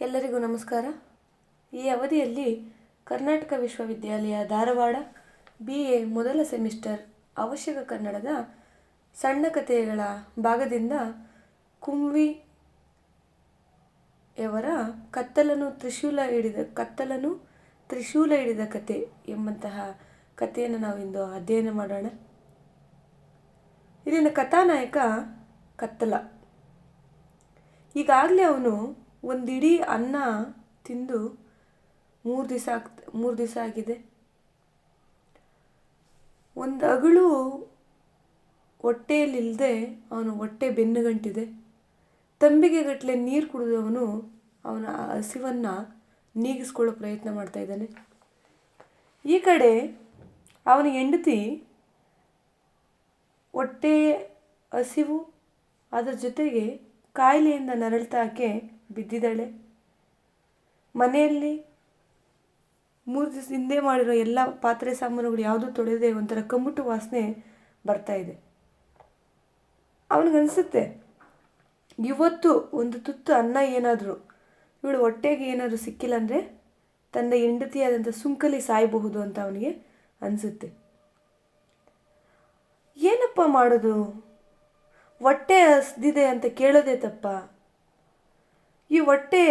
ಎಲ್ಲರಿಗೂ ನಮಸ್ಕಾರ. ಈ ಅವಧಿಯಲ್ಲಿ ಕರ್ನಾಟಕ ವಿಶ್ವವಿದ್ಯಾಲಯ ಧಾರವಾಡ ಬಿ ಎ ಮೊದಲ ಸೆಮಿಸ್ಟರ್ ಅವಶ್ಯಕ ಕನ್ನಡದ ಸಣ್ಣ ಕಥೆಗಳ ಭಾಗದಿಂದ ಕುಂವಿ ಯವರ ಕತ್ತಲನು ತ್ರಿಶೂಲ ಹಿಡಿದ ಕತ್ತಲನು ತ್ರಿಶೂಲ ಹಿಡಿದ ಕತೆ ಎಂಬಂತಹ ಕಥೆಯನ್ನು ನಾವಿಂದು ಅಧ್ಯಯನ ಮಾಡೋಣ. ಇಲ್ಲಿನ ಕಥಾನಾಯಕ ಕತ್ತಲ. ಈಗಾಗಲೇ ಅವನು ಒಂದಿಡೀ ಅನ್ನ ತಿಂದು ಮೂರು ದಿವಸ ಆಗ್ತ, ಮೂರು ದಿವಸ ಆಗಿದೆ. ಒಂದು ಅಗಳು ಹೊಟ್ಟೆಯಲ್ಲಿಲ್ಲದೆ ಅವನು ಹೊಟ್ಟೆ ಬೆನ್ನುಗಂಟಿದೆ. ತಂಬಿಗೆ ಗಟ್ಟಲೆ ನೀರು ಕುಡಿದವನು ಅವನ ಹಸಿವನ್ನು ನೀಗಿಸ್ಕೊಳ್ಳೋ ಪ್ರಯತ್ನ ಮಾಡ್ತಾ ಇದ್ದಾನೆ. ಈ ಕಡೆ ಅವನ ಹೆಂಡತಿ ಹೊಟ್ಟೆ ಹಸಿವು, ಅದರ ಜೊತೆಗೆ ಕಾಯಿಲೆಯಿಂದ ನರಳ್ತಾ ಆಕೆ ಬಿದ್ದಿದ್ದಾಳೆ. ಮನೆಯಲ್ಲಿ ಮೂರು ದಿವಸ ಹಿಂದೆ ಮಾಡಿರೋ ಎಲ್ಲ ಪಾತ್ರೆ ಸಾಮಾನುಗಳು ಯಾವುದೂ ತೊಳೆದೇ ಒಂಥರ ಕಮ್ಮುಟ್ಟು ವಾಸನೆ ಬರ್ತಾ ಇದೆ. ಅವನಿಗನ್ಸುತ್ತೆ ಇವತ್ತು ಒಂದು ತುತ್ತು ಅನ್ನ ಏನಾದರೂ, ಇವಳು ಹೊಟ್ಟೆಗೆ ಏನಾದರೂ ಸಿಕ್ಕಿಲ್ಲ ಅಂದರೆ ತನ್ನ ಹೆಂಡತಿಯಾದಂಥ ಸುಂಕಲಿ ಸಾಯಬಹುದು ಅಂತ ಅವನಿಗೆ ಅನಿಸುತ್ತೆ. ಏನಪ್ಪ ಮಾಡೋದು? ಹೊಟ್ಟೆ ಹಸ್ದಿದೆ ಅಂತ ಕೇಳೋದೇ ತಪ್ಪ? ಈ ಹೊಟ್ಟೆ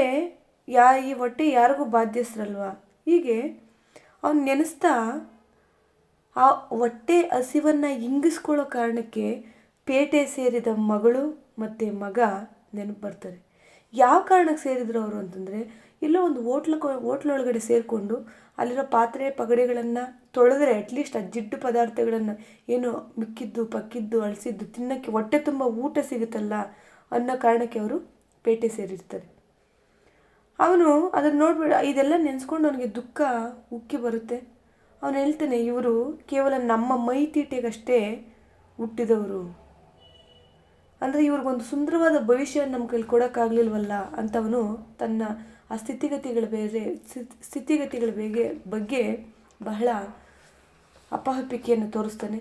ಯಾ, ಈ ಹೊಟ್ಟೆ ಯಾರಿಗೂ ಬಾಧ್ಯಸ್ಥರಲ್ವ? ಹೀಗೆ ಅವ್ನು ನೆನೆಸ್ತಾ ಆ ಹೊಟ್ಟೆ ಹಸಿವನ್ನು ಇಂಗಿಸ್ಕೊಳ್ಳೋ ಕಾರಣಕ್ಕೆ ಪೇಟೆ ಸೇರಿದ ಮಗಳು ಮತ್ತು ಮಗ ನೆನಪು ಬರ್ತಾರೆ. ಯಾವ ಕಾರಣಕ್ಕೆ ಸೇರಿದ್ರು ಅವರು ಅಂತಂದರೆ, ಎಲ್ಲೋ ಒಂದು ಹೋಟ್ಲ ಹೋಟ್ಲೊಳಗಡೆ ಸೇರಿಕೊಂಡು ಅಲ್ಲಿರೋ ಪಾತ್ರೆ ಪಗಡೆಗಳನ್ನು ತೊಳೆದ್ರೆ ಅಟ್ಲೀಸ್ಟ್ ಆ ಜಿಡ್ಡು ಪದಾರ್ಥಗಳನ್ನು ಏನು ಮಿಕ್ಕಿದ್ದು ಪಕ್ಕಿದ್ದು, ಅಳಿಸಿದ್ದು ತಿನ್ನೋಕ್ಕೆ ಹೊಟ್ಟೆ ತುಂಬ ಊಟ ಸಿಗುತ್ತಲ್ಲ ಅನ್ನೋ ಕಾರಣಕ್ಕೆ ಅವರು ಪೇಟೆ ಸೇರಿರ್ತಾರೆ. ಅವನು ಅದನ್ನು ನೋಡ್ಬಿಡ, ಇದೆಲ್ಲ ನೆನೆಸ್ಕೊಂಡು ಅವನಿಗೆ ದುಃಖ ಉಕ್ಕಿ ಬರುತ್ತೆ. ಅವನು ಹೇಳ್ತಾನೆ, ಇವರು ಕೇವಲ ನಮ್ಮ ಮೈ ತೀಟೆಗಷ್ಟೇ ಹುಟ್ಟಿದವರು. ಅಂದರೆ ಇವ್ರಿಗೊಂದು ಸುಂದರವಾದ ಭವಿಷ್ಯ ನಮ್ಮ ಕೈಲಿ ಕೊಡೋಕ್ಕಾಗಲಿಲ್ವಲ್ಲ ಅಂತವನು ತನ್ನ ಆ ಸ್ಥಿತಿಗತಿಗಳ ಬೇರೆ, ಸ್ಥಿತ್- ಸ್ಥಿತಿಗತಿಗಳ ಬೇಗೆ, ಬಗ್ಗೆ ಬಹಳ ಅಪಹಪಿಕೆಯನ್ನು ತೋರಿಸ್ತಾನೆ.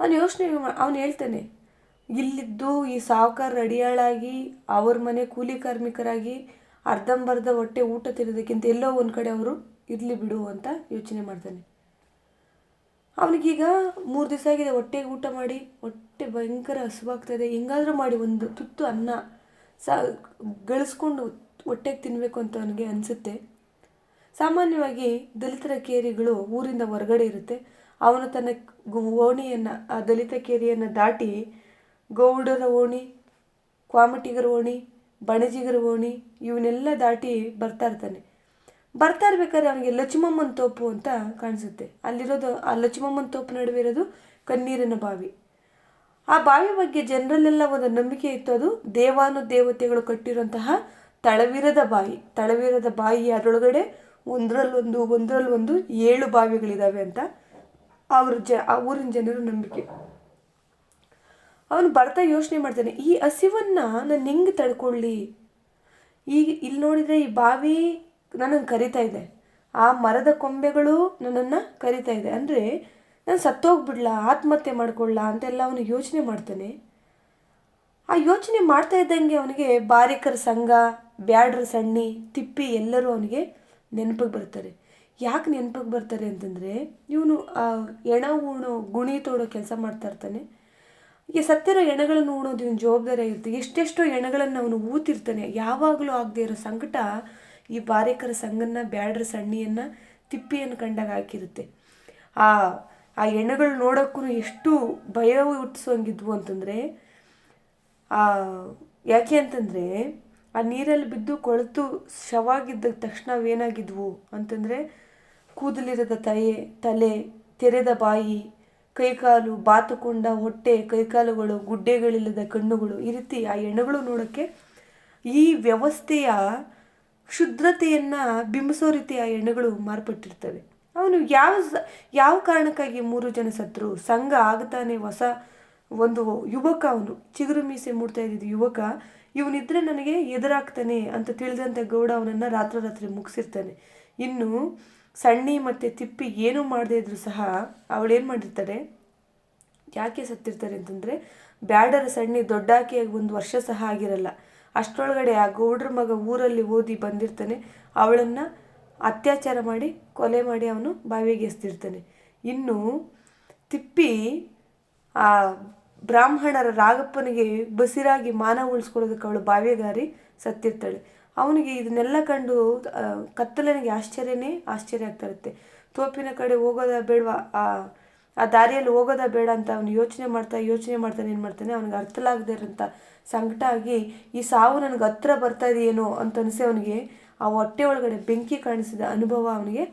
ಅವನು ಯೋಚನೆ, ಅವನು ಹೇಳ್ತಾನೆ ಇಲ್ಲಿದ್ದು ಈ ಸಾಹುಕಾರ ಅಡಿಯಾಳಾಗಿ ಅವ್ರ ಮನೆ ಕೂಲಿ ಕಾರ್ಮಿಕರಾಗಿ ಅರ್ಧಂಬರ್ಧ ಹೊಟ್ಟೆ ಊಟ ತಿನ್ನೋದಕ್ಕಿಂತ ಎಲ್ಲೋ ಒಂದು ಕಡೆ ಅವರು ಇರಲಿ ಬಿಡು ಅಂತ ಯೋಚನೆ ಮಾಡ್ತಾನೆ. ಅವನಿಗೀಗ ಮೂರು ದಿವಸ ಆಗಿದೆ ಹೊಟ್ಟೆಗೆ ಊಟ ಮಾಡಿ, ಹೊಟ್ಟೆ ಭಯಂಕರ ಹಸುವಾಗ್ತಾಯಿದೆ. ಹೆಂಗಾದರೂ ಮಾಡಿ ಒಂದು ತುತ್ತು ಅನ್ನ ಸಾ, ಗಳಿಸ್ಕೊಂಡು ಹೊಟ್ಟೆಗೆ ತಿನ್ನಬೇಕು ಅಂತ ಅವನಿಗೆ ಅನಿಸುತ್ತೆ. ಸಾಮಾನ್ಯವಾಗಿ ದಲಿತರ ಕೇರಿಗಳು ಊರಿಂದ ಹೊರಗಡೆ ಇರುತ್ತೆ. ಅವನು ತನ್ನ ಓಣಿಯನ್ನು, ಆ ದಲಿತ ಕೇರಿಯನ್ನು ದಾಟಿ ಗೌಡರ ಓಣಿ, ಕ್ವಾಮಟಿಗರ ಓಣಿ, ಬಣಜಿಗರ ಓಣಿ, ಇವನ್ನೆಲ್ಲ ದಾಟಿ ಬರ್ತಾ ಇರ್ತಾನೆ. ಬರ್ತಾ ಇರ್ಬೇಕಾದ್ರೆ ಅವನಿಗೆ ಲಕ್ಷ್ಮಮ್ಮನ ತೋಪು ಅಂತ ಕಾಣಿಸುತ್ತೆ. ಅಲ್ಲಿರೋದು ಆ ಲಕ್ಷ್ಮಮ್ಮನ ತೋಪು ನಡುವೆ ಇರೋದು ಕಣ್ಣೀರಿನ ಬಾವಿ. ಆ ಬಾವಿ ಬಗ್ಗೆ ಜನರಲ್ಲೆಲ್ಲ ಒಂದು ನಂಬಿಕೆ ಇತ್ತು. ಅದು ದೇವಾನು ದೇವತೆಗಳು ಕಟ್ಟಿರುವಂತಹ ತಳವಿರದ ಬಾಯಿ ತಳವಿರದ ಬಾಯಿ ಅದರೊಳಗಡೆ ಒಂದರಲ್ಲೊಂದು ಒಂದರಲ್ಲೊಂದು ಏಳು ಬಾವಿಗಳಿದ್ದಾವೆ ಅಂತ ಅವ್ರ ಜ, ಆ ಊರಿನ ಜನರು ನಂಬಿಕೆ. ಅವನು ಬರ್ತಾ ಯೋಚನೆ ಮಾಡ್ತಾನೆ, ಈ ಹಸಿವನ್ನು ನಾನು ಹೆಂಗೆ ತಡ್ಕೊಳ್ಳಿ? ಈಗ ಇಲ್ಲಿ ನೋಡಿದರೆ ಈ ಬಾವಿ ನನ್ನನ್ನು ಕರಿತಾ ಇದೆ. ಆ ಮರದ ಕೊಂಬೆಗಳು ನನ್ನನ್ನು ಕರಿತಾ ಇದೆ. ಅಂದರೆ ನಾನು ಸತ್ತೋಗ್ಬಿಡ್ಲಾ, ಆತ್ಮಹತ್ಯೆ ಮಾಡ್ಕೊಳ್ಳ ಅಂತೆಲ್ಲ ಅವನು ಯೋಚನೆ ಮಾಡ್ತಾನೆ. ಆ ಯೋಚನೆ ಮಾಡ್ತಾ ಇದ್ದಂಗೆ ಅವನಿಗೆ ಬಾರಿಕರ ಸಂಘ, ಬ್ಯಾಡ್ರ ಸಣ್ಣಿ, ತಿಪ್ಪಿ ಎಲ್ಲರೂ ಅವನಿಗೆ ನೆನಪಿಗೆ ಬರ್ತಾರೆ. ಯಾಕೆ ನೆನಪಿಗೆ ಬರ್ತಾರೆ ಅಂತಂದರೆ, ಇವನು ಎಣ ಉಣು ಗುಣಿ ತೋಡೋ ಕೆಲಸ ಮಾಡ್ತಾ ಇರ್ತಾನೆ. ಈ ಸತ್ತಿರೋ ಎಣಗಳನ್ನು ಉಣೋದು ಇವನು ಜವಾಬ್ದಾರಿ ಆಗಿರುತ್ತೆ. ಎಷ್ಟೆಷ್ಟೋ ಎಣಗಳನ್ನು ಅವನು ಊತಿರ್ತಾನೆ. ಯಾವಾಗಲೂ ಆಗದೆ ಇರೋ ಸಂಕಟ ಈ ಬಾರೇಕರ ಸಂಗನ್ನ, ಬ್ಯಾಡ್ರ ಸಣ್ಣಿಯನ್ನು, ತಿಪ್ಪಿಯನ್ನು ಕಂಡಾಗ ಹಾಕಿರುತ್ತೆ. ಆ ಆ ಎಣ್ಣೆಗಳು ನೋಡೋಕ್ಕೂ ಎಷ್ಟು ಭಯ ಹುಟ್ಟಿಸೋಂಗಿದ್ವು ಅಂತಂದರೆ, ಆ, ಯಾಕೆ ಅಂತಂದರೆ, ಆ ನೀರಲ್ಲಿ ಬಿದ್ದು ಕೊಳೆತು ಶವಾಗಿದ್ದ ತಕ್ಷಣ ಅವೇನಾಗಿದ್ವು ಅಂತಂದರೆ, ಕೂದಲಿರದ ತಲೆ ತಲೆ, ತೆರೆದ ಬಾಯಿ ಕೈಕಾಲು, ಬಾತುಕೊಂಡ ಹೊಟ್ಟೆ, ಕೈಕಾಲುಗಳು, ಗುಡ್ಡೆಗಳಿಲ್ಲದ ಕಣ್ಣುಗಳು, ಈ ರೀತಿ ಆ ಹೆಣ್ಣುಗಳು ನೋಡೋಕ್ಕೆ ಈ ವ್ಯವಸ್ಥೆಯ ಕ್ಷುದ್ರತೆಯನ್ನು ಬಿಂಬಿಸೋ ರೀತಿ ಆ ಹೆಣ್ಣುಗಳು ಮಾರ್ಪಟ್ಟಿರ್ತವೆ. ಅವನು ಯಾವ ಯಾವ ಕಾರಣಕ್ಕಾಗಿ ಮೂರು ಜನ ಸತ್ರು? ಸಂಘ ಆಗ್ತಾನೆ, ಹೊಸ ಒಂದು ಯುವಕ ಅವನು. ಚಿಗುರು ಮೀಸೆ ಮೂಡ್ತಾ ಇದ್ದಿದ್ದು ಯುವಕ, ಇವನಿದ್ರೆ ನನಗೆ ಎದುರಾಗ್ತಾನೆ ಅಂತ ತಿಳಿದಂಥ ಗೌಡ ಅವನನ್ನು ರಾತ್ರಿ ಮುಗಿಸಿರ್ತಾನೆ. ಇನ್ನು ಸಣ್ಣಿ ಮತ್ತು ತಿಪ್ಪಿ ಏನೂ ಮಾಡದೇ ಇದ್ರೂ ಸಹ ಅವಳೇನು ಮಾಡಿರ್ತಾರೆ? ಯಾಕೆ ಸತ್ತಿರ್ತಾರೆ ಅಂತಂದರೆ ಬ್ಯಾಡರ ಸಣ್ಣಿ ದೊಡ್ಡಾಕಿ ಒಂದು ವರ್ಷ ಸಹ ಆಗಿರಲ್ಲ. ಅಷ್ಟರೊಳಗಡೆ ಆ ಗೌಡ್ರ ಮಗ ಊರಲ್ಲಿ ಓದಿ ಬಂದಿರ್ತಾನೆ. ಅವಳನ್ನು ಅತ್ಯಾಚಾರ ಮಾಡಿ ಕೊಲೆ ಮಾಡಿ ಅವನು ಬಾವಿಗೆ ಎಸ್ತಿರ್ತಾನೆ. ಇನ್ನು ತಿಪ್ಪಿ ಆ ಬ್ರಾಹ್ಮಣರ ರಾಗಪ್ಪನಿಗೆ ಬಸಿರಾಗಿ ಮಾನ ಉಳಿಸ್ಕೊಳ್ಳೋದಕ್ಕೆ ಅವಳು ಬಾವಿಗಾರಿ ಸತ್ತಿರ್ತಾಳೆ. ಅವನಿಗೆ ಇದನ್ನೆಲ್ಲ ಕಂಡು ಕತ್ತಲನಿಗೆ ಆಶ್ಚರ್ಯನೇ ಆಶ್ಚರ್ಯ ಆಗ್ತಾ ಇರುತ್ತೆ. ತೋಪಿನ ಕಡೆ ಹೋಗೋದ ಬೇಡವಾ? ಆ ಆ ದಾರಿಯಲ್ಲಿ ಹೋಗೋದ ಬೇಡ ಅಂತ ಅವನು ಯೋಚನೆ ಮಾಡ್ತಾ, ಯೋಚನೆ ಮಾಡ್ತಾನೆ ಏನು ಮಾಡ್ತಾನೆ? ಅವನಿಗೆ ಅರ್ಥಲಾಗದೇ ಇರೋಂಥ ಸಂಕಟ ಆಗಿ, ಈ ಸಾವು ನನಗೆ ಹತ್ರ ಬರ್ತಾ ಇದೆಯೇನೋ? ಅಂತ ಅನಿಸಿ ಅವನಿಗೆ ಆ ಹೊಟ್ಟೆ ಒಳಗಡೆ ಬೆಂಕಿ ಕಾಣಿಸಿದ ಅನುಭವ ಅವನಿಗೆ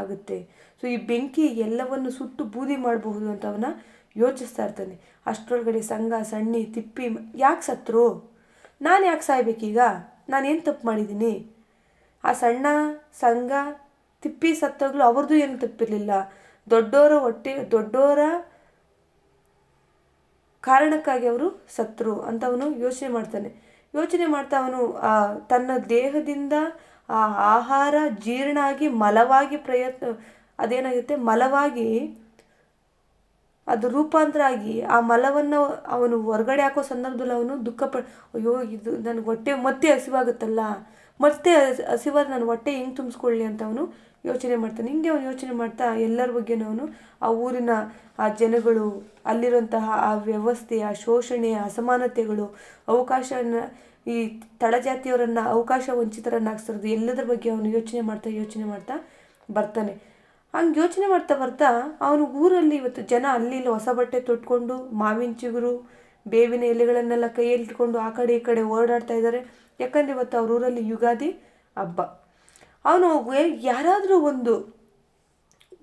ಆಗುತ್ತೆ. ಸೊ ಈ ಬೆಂಕಿ ಎಲ್ಲವನ್ನು ಸುಟ್ಟು ಬೂದಿ ಮಾಡಬಹುದು ಅಂತ ಅವನ ಯೋಚಿಸ್ತಾ ಇರ್ತಾನೆ. ಅಷ್ಟರೊಳಗಡೆ ಸಂಘ, ಸಣ್ಣಿ, ತಿಪ್ಪಿ ಯಾಕೆ ಸತ್ರು? ನಾನು ಯಾಕೆ ಸಾಯ್ಬೇಕೀಗ? ನಾನೇನು ತಪ್ಪು ಮಾಡಿದ್ದೀನಿ? ಆ ಸಣ್ಣ ಸಂಘ ತಿಪ್ಪಿ ಸತ್ತೋಗ್ಲು ಅವ್ರದ್ದು ಏನು ತಪ್ಪಿರಲಿಲ್ಲ. ದೊಡ್ಡೋರ ಹೊಟ್ಟೆ, ದೊಡ್ಡೋರ ಕಾರಣಕ್ಕಾಗಿ ಅವರು ಸತ್ರು ಅಂತ ಅವನು ಯೋಚನೆ ಮಾಡ್ತಾನೆ. ಯೋಚನೆ ಮಾಡ್ತಾ ಅವನು ತನ್ನ ದೇಹದಿಂದ ಆ ಆಹಾರ ಜೀರ್ಣ ಆಗಿ ಮಲವಾಗಿ ಪ್ರಯತ್ನ, ಅದೇನಾಗುತ್ತೆ? ಮಲವಾಗಿ ಅದು ರೂಪಾಂತರ ಆಗಿ ಆ ಮಲವನ್ನು ಅವನು ಹೊರಗಡೆ ಹಾಕೋ ಸಂದರ್ಭದಲ್ಲಿ ಅವನು ದುಃಖ ಪ ಅಯ್ಯೋ, ಇದು ನನಗೆ ಹೊಟ್ಟೆ ಮತ್ತೆ ಹಸಿವಾಗುತ್ತಲ್ಲ. ಮತ್ತೆ ಹಸ್- ಹಸಿವಾದ ನಾನು ಹೊಟ್ಟೆ ಹೆಂಗೆ ತುಂಬಿಸ್ಕೊಳ್ಳಿ ಅಂತ ಅವನು ಯೋಚನೆ ಮಾಡ್ತಾನೆ. ಹಿಂಗೆ ಅವನು ಯೋಚನೆ ಮಾಡ್ತಾ ಎಲ್ಲರ ಬಗ್ಗೆನೂ ಅವನು ಆ ಊರಿನ ಆ ಜನಗಳು, ಅಲ್ಲಿರುವಂತಹ ಆ ವ್ಯವಸ್ಥೆ, ಆ ಶೋಷಣೆ, ಅಸಮಾನತೆಗಳು, ಅವಕಾಶನ ಈ ತಳಜಾತಿಯವರನ್ನು ಅವಕಾಶ ವಂಚಿತರನ್ನಾಗಿಸಿರೋದು ಎಲ್ಲದರ ಬಗ್ಗೆ ಅವನು ಯೋಚನೆ ಮಾಡ್ತಾ ಯೋಚನೆ ಮಾಡ್ತಾ ಬರ್ತಾನೆ. ಹಂಗೆ ಯೋಚನೆ ಮಾಡ್ತಾ ಬರ್ತಾ ಅವನು ಊರಲ್ಲಿ ಇವತ್ತು ಜನ ಅಲ್ಲಿ ಇಲ್ಲಿ ಹೊಸ ಬಟ್ಟೆ ತೊಟ್ಕೊಂಡು, ಮಾವಿನ ಚಿಗುರು, ಬೇವಿನ ಎಲೆಗಳನ್ನೆಲ್ಲ ಕೈಯಲ್ಲಿ ಇಟ್ಕೊಂಡು ಆ ಕಡೆ ಈ ಕಡೆ ಓಡಾಡ್ತಾ ಇದ್ದಾರೆ. ಯಾಕಂದರೆ ಇವತ್ತು ಅವ್ರ ಊರಲ್ಲಿ ಯುಗಾದಿ ಹಬ್ಬ. ಅವನು ಯಾರಾದರೂ ಒಂದು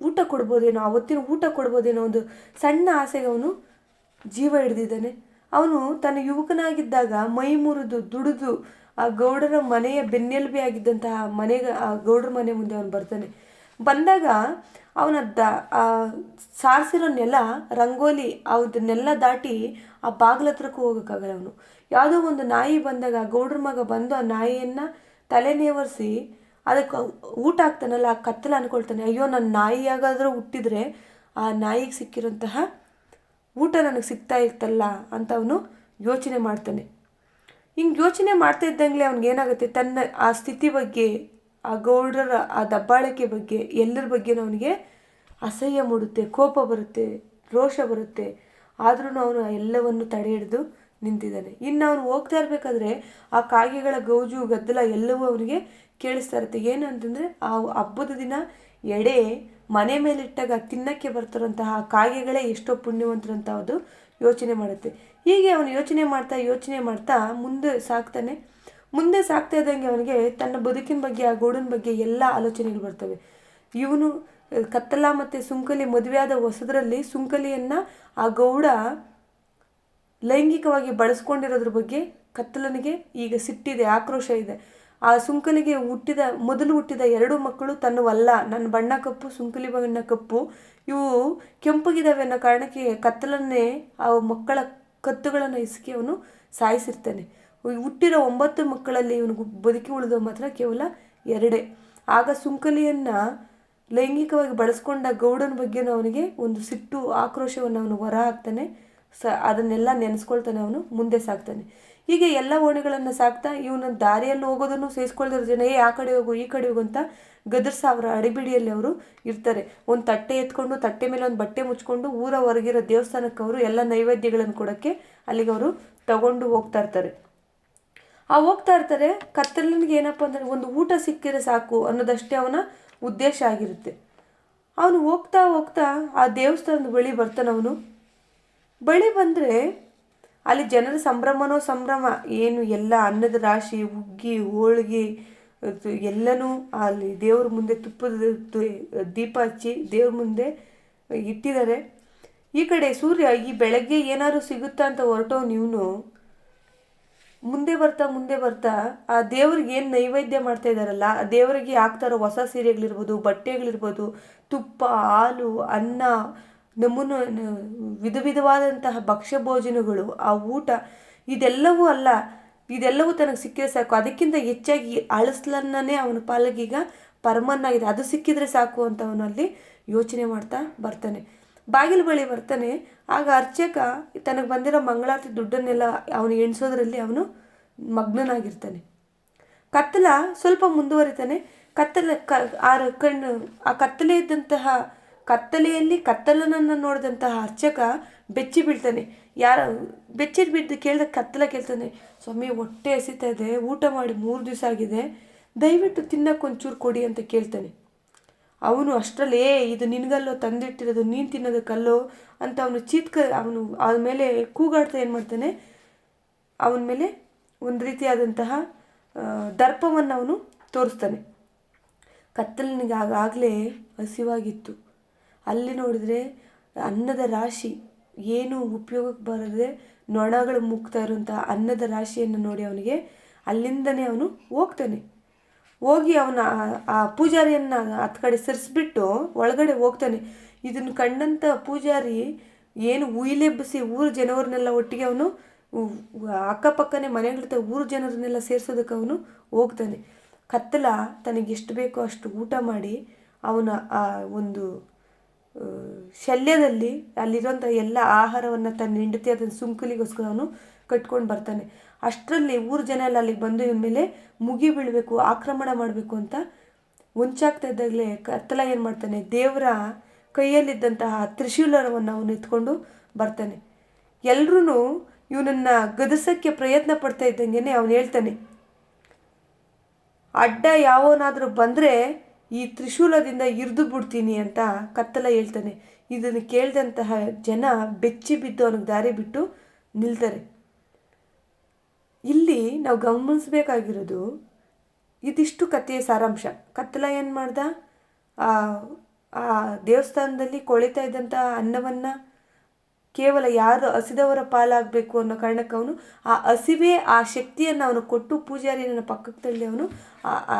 ಊಟ ಕೊಡ್ಬೋದೇನೋ, ಅವತ್ತಿನ ಊಟ ಕೊಡ್ಬೋದೇನೋ ಒಂದು ಸಣ್ಣ ಆಸೆಗೆ ಅವನು ಜೀವ ಹಿಡ್ದಿದ್ದಾನೆ. ಅವನು ತನ್ನ ಯುವಕನಾಗಿದ್ದಾಗ ಮೈ ಮುರಿದು ದುಡಿದು ಆ ಗೌಡರ ಮನೆಯ ಬೆನ್ನೆಲುಬೆ ಆಗಿದ್ದಂತಹ ಮನೆಗೆ, ಆ ಗೌಡರ ಮನೆ ಮುಂದೆ ಅವನು ಬರ್ತಾನೆ. ಬಂದಾಗ ಅವನ ದ ಸಾರಿಸಿರೋ ನೆಲ ರಂಗೋಲಿ ಅದನ್ನೆಲ್ಲ ದಾಟಿ ಆ ಬಾಗಿಲ ಹತ್ರಕ್ಕೂ ಹೋಗೋಕ್ಕಾಗಲ್ಲ ಅವನು. ಯಾವುದೋ ಒಂದು ನಾಯಿ ಬಂದಾಗ ಗೌಡ್ರ ಮಗ ಬಂದು ಆ ನಾಯಿಯನ್ನು ತಲೆ ನೇವರಿಸಿ ಅದಕ್ಕೆ ಊಟ ಹಾಕ್ತಾನಲ್ಲ, ಆ ಕತ್ತಲ ಅನ್ಕೊಳ್ತಾನೆ, ಅಯ್ಯೋ ನನ್ನ ನಾಯಿಯಾಗಾದರೂ ಹುಟ್ಟಿದ್ರೆ ಆ ನಾಯಿಗೆ ಸಿಕ್ಕಿರೋಂತಹ ಊಟ ನನಗೆ ಸಿಗ್ತಾ ಇರ್ತಲ್ಲ ಅಂತ ಅವನು ಯೋಚನೆ ಮಾಡ್ತಾನೆ. ಹಿಂಗೆ ಯೋಚನೆ ಮಾಡ್ತಾ ಇದ್ದಂಗೆ ಅವ್ನಿಗೆ ಏನಾಗುತ್ತೆ ತನ್ನ ಆ ಸ್ಥಿತಿ ಬಗ್ಗೆ ಆ ಗೌಡರ ಆ ದಬ್ಬಾಳಿಕೆ ಬಗ್ಗೆ, ಎಲ್ಲರ ಬಗ್ಗೆ ಅವನಿಗೆ ಅಸಹ್ಯ ಮೂಡುತ್ತೆ, ಕೋಪ ಬರುತ್ತೆ, ರೋಷ ಬರುತ್ತೆ. ಆದ್ರೂ ಅವನು ಎಲ್ಲವನ್ನು ತಡೆ ಹಿಡಿದು ನಿಂತಿದ್ದಾನೆ. ಇನ್ನು ಅವನು ಹೋಗ್ತಾ ಇರಬೇಕಾದ್ರೆ ಆ ಕಾಗೆಗಳ ಗೌಜು, ಗದ್ದಲ ಎಲ್ಲವೂ ಅವನಿಗೆ ಕೇಳಿಸ್ತಾ ಇರುತ್ತೆ. ಏನು ಅಂತಂದರೆ, ಆ ಹಬ್ಬದ ದಿನ ಎಡೆ ಮನೆ ಮೇಲಿಟ್ಟಾಗ ತಿನ್ನಕ್ಕೆ ಬರ್ತಿರೋಂತಹ ಕಾಗೆಗಳೇ ಎಷ್ಟೋ ಪುಣ್ಯವಂತರಂತ ಅದು ಯೋಚನೆ ಮಾಡುತ್ತೆ. ಹೀಗೆ ಅವನು ಯೋಚನೆ ಮಾಡ್ತಾ ಯೋಚನೆ ಮಾಡ್ತಾ ಮುಂದೆ ಸಾಕ್ತಾನೆ. ಮುಂದೆ ಸಾಕ್ತಾ ಇದ್ದಂಗೆ ಅವನಿಗೆ ತನ್ನ ಬದುಕಿನ ಬಗ್ಗೆ, ಆ ಗೌಡನ ಬಗ್ಗೆ ಎಲ್ಲ ಆಲೋಚನೆಗಳು ಬರ್ತವೆ. ಇವನು ಕತ್ತಲ ಮತ್ತು ಸುಂಕಲಿ ಮದುವೆಯಾದ ಹೊಸದರಲ್ಲಿ ಸುಂಕಲಿಯನ್ನು ಆ ಗೌಡ ಲೈಂಗಿಕವಾಗಿ ಬಳಸ್ಕೊಂಡಿರೋದ್ರ ಬಗ್ಗೆ ಕತ್ತಲನಿಗೆ ಈಗ ಸಿಟ್ಟಿದೆ, ಆಕ್ರೋಶ ಇದೆ. ಆ ಸುಂಕಲಿಗೆ ಹುಟ್ಟಿದ, ಮೊದಲು ಹುಟ್ಟಿದ ಎರಡು ಮಕ್ಕಳು ತನ್ನವಲ್ಲ ನನ್ನ ಬಣ್ಣ ಕಪ್ಪು, ಸುಂಕಲಿ ಬಣ್ಣ ಕಪ್ಪು. ಇವು ಕೆಂಪಗಿದಾವೆ ಅನ್ನೋ ಕಾರಣಕ್ಕೆ ಕತ್ತಲನ್ನೇ ಆ ಮಕ್ಕಳ ಕತ್ತುಗಳನ್ನು ಇಸುಕಿ ಅವನು ಸಾಯಿಸಿರ್ತಾನೆ. ಹುಟ್ಟಿರೋ ಒಂಬತ್ತು ಮಕ್ಕಳಲ್ಲಿ ಇವನಿಗೆ ಬದುಕಿ ಉಳಿದ ಮಾತ್ರ ಕೇವಲ ಎರಡೇ. ಆಗ ಸುಂಕಲಿಯನ್ನು ಲೈಂಗಿಕವಾಗಿ ಬಳಸ್ಕೊಂಡ ಗೌಡನ ಬಗ್ಗೆನೂ ಅವನಿಗೆ ಒಂದು ಸಿಟ್ಟು ಆಕ್ರೋಶವನ್ನು ಅವನು ಹೊರ ಹಾಕ್ತಾನೆ. ಸ, ಅದನ್ನೆಲ್ಲ ನೆನೆಸ್ಕೊಳ್ತಾನೆ ಅವನು, ಮುಂದೆ ಸಾಕ್ತಾನೆ. ಹೀಗೆ ಎಲ್ಲ ಓಣಿಗಳನ್ನು ಸಾಕ್ತಾ ಇವನ ದಾರಿಯಲ್ಲಿ ಹೋಗೋದನ್ನು ಸೇರಿಸ್ಕೊಳ್ದಿರೋ ಜನ, ಏ, ಆ ಕಡೆ ಹೋಗು, ಈ ಕಡೆ ಹೋಗು ಅಂತ ಗದರ್ಸ ಅವರ ಅಡಿಬಿಡಿಯಲ್ಲಿ ಅವರು ಇರ್ತಾರೆ. ಒಂದು ತಟ್ಟೆ ಎತ್ಕೊಂಡು, ತಟ್ಟೆ ಮೇಲೆ ಒಂದು ಬಟ್ಟೆ ಮುಚ್ಕೊಂಡು ಊರ ಹೊರಗಿರೋ ದೇವಸ್ಥಾನಕ್ಕೆ ಅವರು ಎಲ್ಲ ನೈವೇದ್ಯಗಳನ್ನು ಕೊಡೋಕ್ಕೆ ಅಲ್ಲಿಗೆ ಅವರು ತಗೊಂಡು ಹೋಗ್ತಾ ಇರ್ತಾರೆ. ಆ ಹೋಗ್ತಾ ಇರ್ತಾರೆ ಕತ್ತಲನಿಗೆ ಏನಪ್ಪ ಅಂದರೆ ಒಂದು ಊಟ ಸಿಕ್ಕಿದ್ರೆ ಸಾಕು ಅನ್ನೋದಷ್ಟೇ ಅವನ ಉದ್ದೇಶ ಆಗಿರುತ್ತೆ. ಅವನು ಹೋಗ್ತಾ ಹೋಗ್ತಾ ಆ ದೇವಸ್ಥಾನದ ಬಳಿ ಬರ್ತಾನೆ ಅವನು. ಬಳಿ ಬಂದರೆ ಅಲ್ಲಿ ಜನರ ಸಂಭ್ರಮನೋ ಸಂಭ್ರಮ, ಏನು ಎಲ್ಲ ಅನ್ನದ ರಾಶಿ, ಹುಗ್ಗಿ, ಹೋಳಿಗೆ ಎಲ್ಲನೂ ಅಲ್ಲಿ ದೇವ್ರ ಮುಂದೆ ತುಪ್ಪದ ದೀಪ ಹಚ್ಚಿ ದೇವ್ರ ಮುಂದೆ ಇಟ್ಟಿದ್ದಾರೆ. ಈ ಕಡೆ ಸೂರ್ಯ ಈ ಬೆಳಗ್ಗೆ ಏನಾದ್ರು ಸಿಗುತ್ತಾ ಅಂತ ಹೊರಟವ್ ಇವನು. ಮುಂದೆ ಬರ್ತಾ ಮುಂದೆ ಬರ್ತಾ, ಆ ದೇವ್ರಿಗೆ ಏನು ನೈವೇದ್ಯ ಮಾಡ್ತಾ ಇದ್ದಾರಲ್ಲ ಆ ದೇವರಿಗೆ ಹಾಕ್ತಾರೋ ಹೊಸ ಸೀರೆಗಳಿರ್ಬೋದು, ಬಟ್ಟೆಗಳಿರ್ಬೋದು, ತುಪ್ಪ, ಹಾಲು, ಅನ್ನ, ನಮೂನ ವಿಧ ವಿಧವಾದಂತಹ ಭಕ್ಷ್ಯ ಭೋಜನಗಳು, ಆ ಊಟ, ಇದೆಲ್ಲವೂ ಅಲ್ಲ, ಇದೆಲ್ಲವೂ ತನಗೆ ಸಿಕ್ಕಿದ್ರೆ ಸಾಕು. ಅದಕ್ಕಿಂತ ಹೆಚ್ಚಾಗಿ ಅಳಸ್ಲನ್ನೇ ಅವನ ಪಾಲಗೀಗ ಪರಮನ್ನಾಗಿದೆ. ಅದು ಸಿಕ್ಕಿದ್ರೆ ಸಾಕು ಅಂತ ಅವನಲ್ಲಿ ಯೋಚನೆ ಮಾಡ್ತಾ ಬರ್ತಾನೆ. ಬಾಗಿಲು ಬಳಿ ಬರ್ತಾನೆ. ಆಗ ಅರ್ಚಕ ತನಗೆ ಬಂದಿರೋ ಮಂಗಳಾರತಿ ದುಡ್ಡನ್ನೆಲ್ಲ ಅವನು ಎಣಿಸೋದ್ರಲ್ಲಿ ಅವನು ಮಗ್ನನಾಗಿರ್ತಾನೆ. ಕತ್ತಲ ಸ್ವಲ್ಪ ಮುಂದುವರಿತಾನೆ. ಕತ್ತಲ ಕ, ಆ ಕಣ್ಣು, ಆ ಕತ್ತಲೆ ಇದ್ದಂತಹ ಕತ್ತಲೆಯಲ್ಲಿ ಕತ್ತಲನನ್ನು ನೋಡಿದಂತಹ ಅರ್ಚಕ ಬೆಚ್ಚಿ ಬೀಳ್ತಾನೆ. ಯಾರ, ಬೆಚ್ಚಿ ಬಿದ್ದು ಕೇಳಿದ ಕತ್ತಲ ಕೇಳ್ತಾನೆ, ಸ್ವಾಮಿ, ಹೊಟ್ಟೆ ಹಸಿತಾ ಇದೆ, ಊಟ ಮಾಡಿ ಮೂರು ದಿವಸ ಆಗಿದೆ. ದಯವಿಟ್ಟು ತಿನ್ನಕ್ಕೆ ಒಂಚೂರು ಕೊಡಿ ಅಂತ ಕೇಳ್ತಾನೆ. ಅವನು ಅಷ್ಟರಲ್ಲೇ, ಇದು ನಿನಗಲ್ಲೋ, ತಂದಿಟ್ಟಿರೋದು ನೀನು ತಿನ್ನೋದಕ್ಕಲ್ಲೋ? ಅಂತ ಅವನು ಚೀತ್ಕ ಅವನು ಅವನ ಮೇಲೆ ಕೂಗಾಡ್ತಾ ಏನು ಮಾಡ್ತಾನೆ, ಅವನ ಮೇಲೆ ಒಂದು ರೀತಿಯಾದಂತಹ ದರ್ಪವನ್ನು ಅವನು ತೋರಿಸ್ತಾನೆ. ಕತ್ತಲಿನಿಗೆ ಆಗಾಗಲೇ ಹಸಿವಾಗಿತ್ತು. ಅಲ್ಲಿ ನೋಡಿದ್ರೆ ಅನ್ನದ ರಾಶಿ, ಏನು ಉಪಯೋಗಕ್ಕೆ ಬರದೆ ನೊಣಗಳು ಮುಗ್ತಾ ಇರುವಂತಹ ಅನ್ನದ ರಾಶಿಯನ್ನು ನೋಡಿ ಅವನಿಗೆ, ಅಲ್ಲಿಂದನೇ ಅವನು ಹೋಗ್ತಾನೆ. ಹೋಗಿ ಅವನ ಆ ಪೂಜಾರಿಯನ್ನ ಹತ್ತು ಕಡೆ ಸರಿಸ್ಬಿಟ್ಟು ಒಳಗಡೆ ಹೋಗ್ತಾನೆ. ಇದನ್ನು ಕಂಡಂಥ ಪೂಜಾರಿ ಏನು ಉಯಿಲೆಬ್ಬಿಸಿ ಊರು ಜನವರನ್ನೆಲ್ಲ ಒಟ್ಟಿಗೆ ಅವನು ಅಕ್ಕಪಕ್ಕನೇ ಮನೆಗಳಿರ್ತ ಊರು ಜನರನ್ನೆಲ್ಲ ಸೇರಿಸೋದಕ್ಕೆ ಅವನು ಹೋಗ್ತಾನೆ. ಕತ್ತಲ ತನಗೆ ಎಷ್ಟು ಬೇಕೋ ಅಷ್ಟು ಊಟ ಮಾಡಿ ಅವನ ಆ ಒಂದು ಶಲ್ಯದಲ್ಲಿ ಅಲ್ಲಿರುವಂಥ ಎಲ್ಲ ಆಹಾರವನ್ನು ತನ್ನ ಹೆಂಡತಿ ಅದನ್ನು ಸುಂಕಲಿಗೋಸ್ಕರ ಅವನು ಕಟ್ಕೊಂಡು ಬರ್ತಾನೆ. ಅಷ್ಟರಲ್ಲಿ ಊರು ಜನ ಎಲ್ಲ ಅಲ್ಲಿಗೆ ಬಂದು ಇವನ ಮೇಲೆ ಮುಗಿ ಬೀಳಬೇಕು, ಆಕ್ರಮಣ ಮಾಡಬೇಕು ಅಂತ ಮುಂಚಾಗ್ತಾ ಇದ್ದಾಗಲೇ ಕತ್ತಲ ಏನು ಮಾಡ್ತಾನೆ, ದೇವರ ಕೈಯಲ್ಲಿದ್ದಂತಹ ತ್ರಿಶೂಲರವನ್ನು ಅವನು ಎತ್ಕೊಂಡು ಬರ್ತಾನೆ. ಎಲ್ಲರೂ ಇವನನ್ನು ಗದಸಕ್ಕೆ ಪ್ರಯತ್ನ ಪಡ್ತಾ ಇದ್ದಂಗೆ ಅವನು ಹೇಳ್ತಾನೆ, ಅಡ್ಡ ಯಾವನಾದರೂ ಬಂದರೆ ಈ ತ್ರಿಶೂಲದಿಂದ ಇರಿದು ಬಿಡ್ತೀನಿ ಅಂತ ಕತ್ತಲ ಹೇಳ್ತಾನೆ. ಇದನ್ನು ಕೇಳಿದಂತಹ ಜನ ಬೆಚ್ಚಿ ಬಿದ್ದು ಅವನಿಗೆ ದಾರಿ ಬಿಟ್ಟು ನಿಲ್ತಾರೆ. ನಾವು ಗಮನಿಸಬೇಕಾಗಿರೋದು ಇದಿಷ್ಟು ಕಥೆಯ ಸಾರಾಂಶ. ಕತ್ತಲ ಏನು ಮಾಡ್ದ? ಆ ದೇವಸ್ಥಾನದಲ್ಲಿ ಕೊಳಿತಾ ಇದ್ದಂಥ ಅನ್ನವನ್ನು ಕೇವಲ ಯಾರು ಹಸಿದವರ ಪಾಲಾಗಬೇಕು ಅನ್ನೋ ಕಾರಣಕ್ಕೆ ಅವನು ಆ ಹಸಿವೆ ಆ ಶಕ್ತಿಯನ್ನು ಅವನು ಕೊಟ್ಟು ಪೂಜಾರಿಯನ್ನು ಪಕ್ಕಕ್ಕೆ ತಳ್ಳಿ ಅವನು ಆ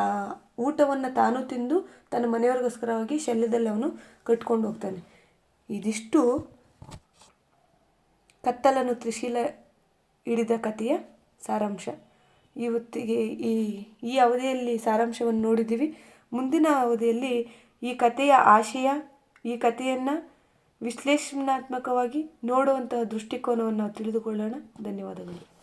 ಊಟವನ್ನು ತಾನು ತಿಂದು ತನ್ನ ಮನೆಯವ್ರಿಗೋಸ್ಕರವಾಗಿ ಶಲ್ಯದಲ್ಲಿ ಅವನು ಕಟ್ಕೊಂಡು ಹೋಗ್ತಾನೆ. ಇದಿಷ್ಟು ಕತ್ತಲನ್ನು ತ್ರಿಶೀಲ ಹಿಡಿದ ಕಥೆಯ ಸಾರಾಂಶ. ಇವತ್ತಿಗೆ ಈ ಈ ಅವಧಿಯಲ್ಲಿ ಸಾರಾಂಶವನ್ನು ನೋಡಿದ್ದೀವಿ. ಮುಂದಿನ ಅವಧಿಯಲ್ಲಿ ಈ ಕಥೆಯ ಆಶಯ, ಈ ಕಥೆಯನ್ನು ವಿಶ್ಲೇಷಣಾತ್ಮಕವಾಗಿ ನೋಡುವಂತಹ ದೃಷ್ಟಿಕೋನವನ್ನು ತಿಳಿದುಕೊಳ್ಳೋಣ. ಧನ್ಯವಾದಗಳು.